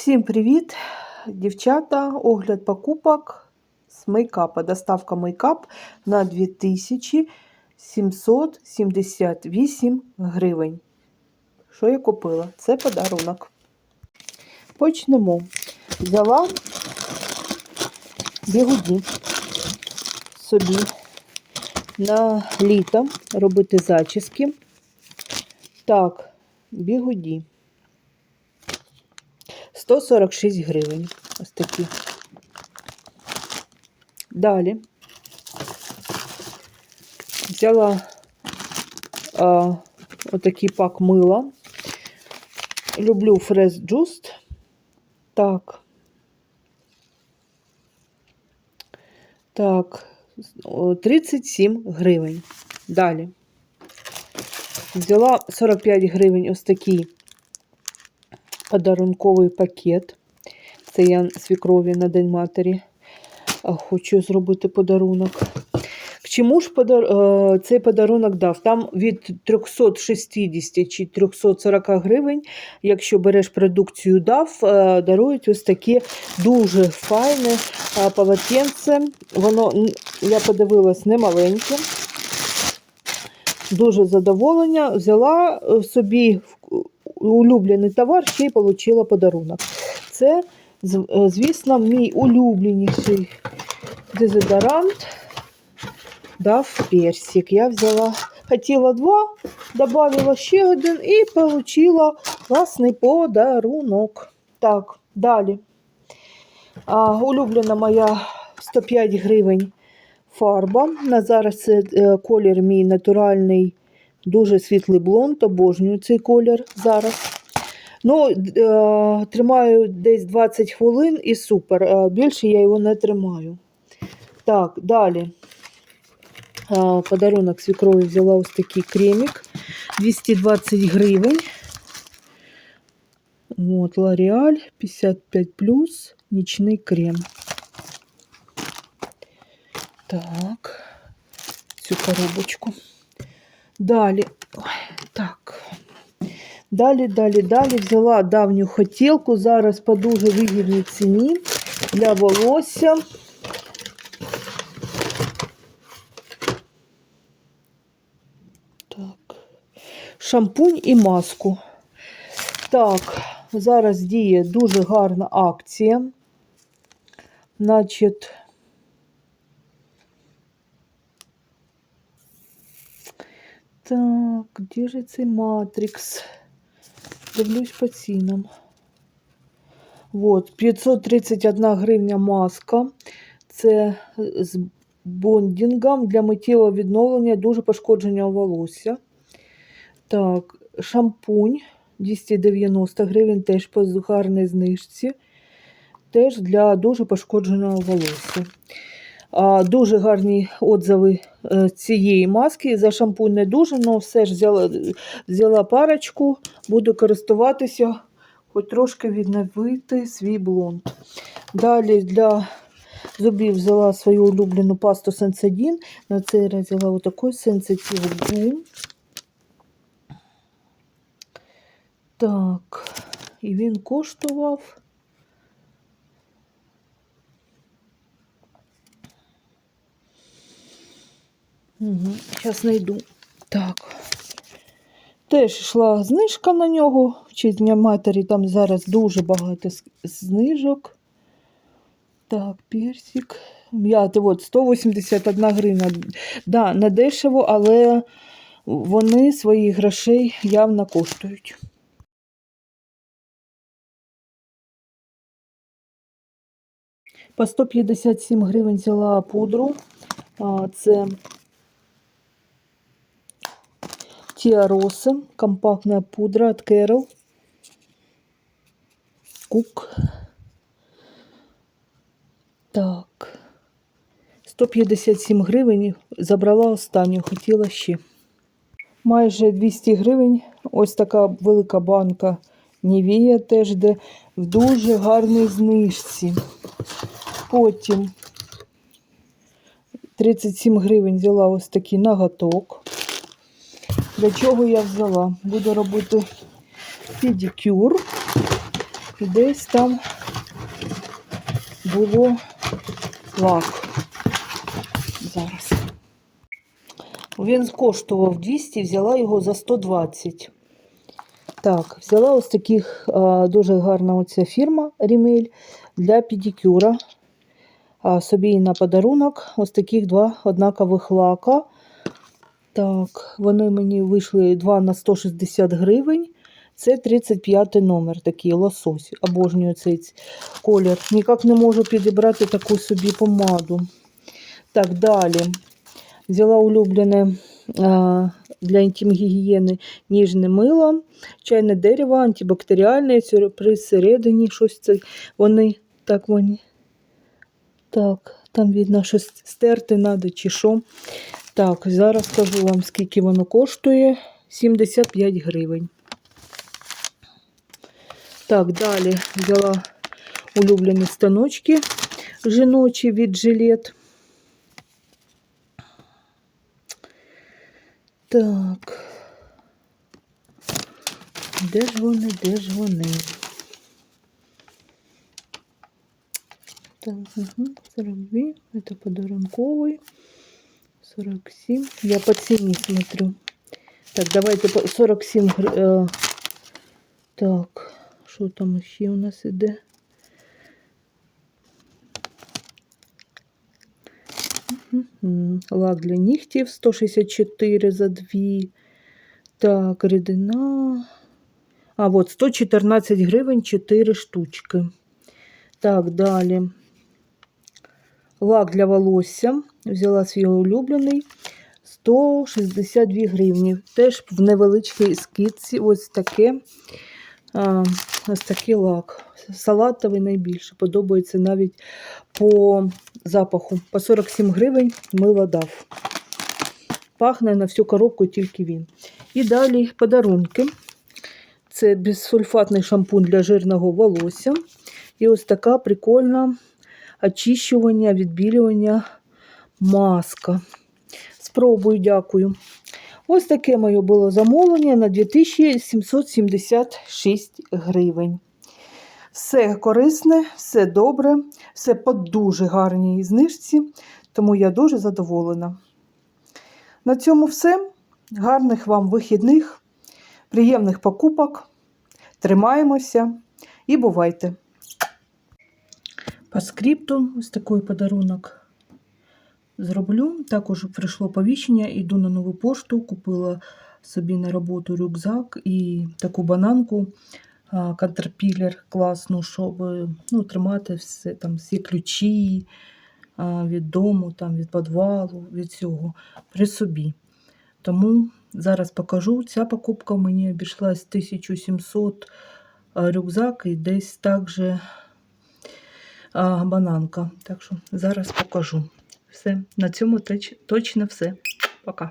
Всім привіт, дівчата! Огляд покупок з мейкапа. Доставка мейкап на 2778 гривень. Що я купила? Це подарунок. Почнемо. Взяла бігуді собі на літо робити зачіски. Так, бігуді. 146 гривень. Ось такі. Далі взяла а, отакий пак мила. Люблю Fresh Just. Так. Так, 37 гривень. Далі. Взяла 45 гривень ось такий подарунковий пакет. Це я свікрові на День матері. Хочу зробити подарунок. К чому ж подар... цей подарунок дав? Там від 360 чи 340 гривень, якщо береш продукцію DAF, дарують ось таке дуже файне полотенце. Воно, я подивилась, не маленьке. Дуже задоволення. Взяла собі улюблений товар, ще й отримала подарунок. Це, звісно, мій улюбленіший дезодорант дав персик. Я взяла, хотіла два, додала ще один і отримала класний подарунок. Так, далі. А, Улюблена моя 105 гривень фарба. На зараз це колір мій натуральний Дуже світлий блонд, обожнюю цей колір зараз. Ну, е, Тримаю десь 20 хвилин і супер. Е, більше я його не тримаю. Так, далі. Е, подарунок свікрові взяла ось такий кремик. 220 гривень. От, L'Oreal 55 нічний крем. Так, цю коробочку. Далі, ой, так. Далі, далі, далі взяла давню хотілку. Зараз по дуже вигідній ціні для волосся. Так. Шампунь і маску. Так, зараз діє дуже гарна акція. Значить, Так, де ж цей Матрикс? Дивлюсь по цінам. Вот, 531 гривня маска. Це з бондінгом для миттєвого відновлення, дуже пошкодження волосся. Так, шампунь 290 гривень, теж по гарній знижці. Теж для дуже пошкодженого волосся. Дуже гарні отзиви е, цієї маски. За шампунь не дуже, але все ж взяла взяла парочку, буду користуватися, хоч трошки відновити свій блонд. Далі для зубів взяла свою улюблену пасту Сенсадін. На цей раз взяла отакий Sensitive Boom. Так, і він коштував. Угу, Зараз знайду. Так. Теж йшла знижка на нього. Чи Дня матері там зараз дуже багато знижок. Так, персик. М'яти, от 181 гривня. Да, не дешево, але вони своїх грошей явно коштують. По 157 гривень взяла пудру. Це Тиаросы, компактная пудра от Carol. Кук. Так. 157 гривень. Забрала останню, хотіла ще. Майже 200 гривень. Ось така велика банка Нівія теж де в дуже гарній знижці. Потім 37 гривень взяла ось такий наготок. Для чого я взяла? Буду робити педикюр. І десь там було лак. Зараз. Він коштував 200, взяла його за 120. Так, взяла ось таких дуже гарна оця фірма Рімель для педикюра. Собі на подарунок ось таких два однакових лака. Так, вони мені вийшли 2 на 160 гривень. Це 35 номер, такий лосось. Обожнюю цей колір. Ніяк не можу підібрати таку собі помаду. Так, далі. Взяла улюблене а, для інтим-гігієни ніжне мило, чайне дерево, антибактеріальне, сюрприз всередині, щось це. Вони так вони. Так, там видно, що стерти треба чи що. Так, зараз скажу вам, скільки воно коштує. 75 гривень. Так, далі взяла улюблені станочки жіночі від жилет. Так. Де ж вони, де ж вони? Так, угу, 42, это подарунковый. 47. Я по цене смотрю. Так, давайте по 47 гр- е, Так, що там ще у нас іде? Лак для нігтів 164 за 2. Так, рідина. А, от 114 гривень 4 штучки. Так, далі. Лак для волосся. Взяла свій улюблений. 162 гривні. Теж в невеличкій скидці. Ось таке. Ось такий лак. Салатовий найбільше. Подобається навіть по запаху. По 47 гривень мило дав. Пахне на всю коробку тільки він. І далі подарунки. Це безсульфатний шампунь для жирного волосся. І ось така прикольна очищування, відбілювання маска. Спробую, дякую. Ось таке моє було замовлення на 2776 гривень. Все корисне, все добре, все по дуже гарній знижці, тому я дуже задоволена. На цьому все. Гарних вам вихідних, приємних покупок. Тримаємося і бувайте! По скрипту ось такий подарунок зроблю. Також прийшло повіщення, йду на нову пошту, купила собі на роботу рюкзак і таку бананку Caterpillar класну, щоб ну, тримати все, там, всі ключі від дому, там, від підвалу, від цього при собі. Тому зараз покажу. Ця покупка мені обійшлась 1700 рюкзак і десь також а, бананка. Так що зараз покажу. Все, на цьому точ- точно все. Пока.